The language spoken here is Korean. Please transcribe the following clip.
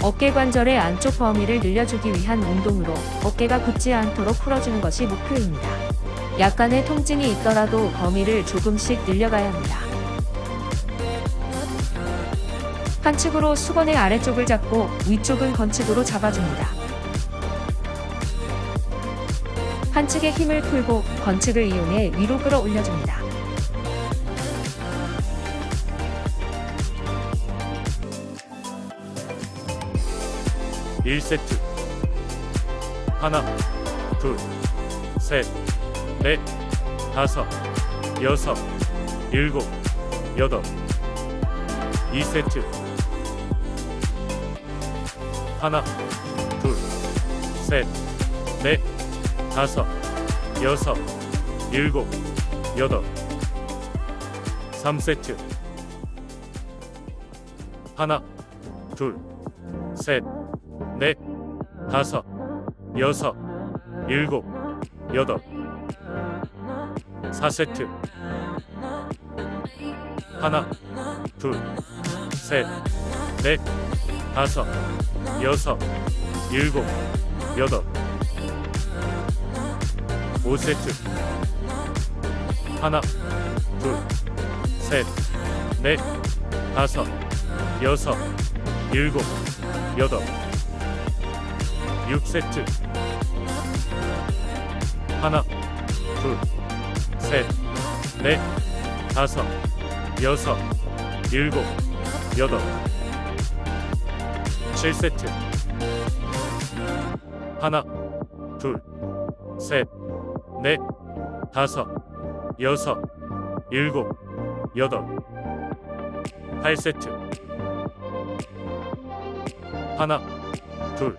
어깨 관절의 안쪽 범위를 늘려주기 위한 운동으로 어깨가 굽지 않도록 풀어주는 것이 목표입니다. 약간의 통증이 있더라도 범위를 조금씩 늘려가야 합니다. 한측으로 수건의 아래쪽을 잡고 위쪽은 건측으로 잡아줍니다. 한측의 힘을 풀고 건측을 이용해 위로 끌어올려줍니다. 일세트 하나, 둘, 셋, 넷, 다섯, 여섯, 일곱, 여덟. 이세트 하나, 둘, 셋, 넷, 다섯, 여섯, 일곱, 여덟. 삼세트 하나, 둘, 셋, 넷, 다섯, 여섯, 일곱, 여덟. 4세트. 하나, 둘, 셋, 넷, 다섯, 여섯, 일곱, 여덟. 5세트. 하나, 둘, 셋, 넷, 다섯, 여섯, 일곱, 여덟. 6세트. 하나 둘셋넷 다섯 여섯 일곱 여덟. 7세트. 하나 둘셋넷 다섯 여섯 일곱 여덟. 8세트. 하나 둘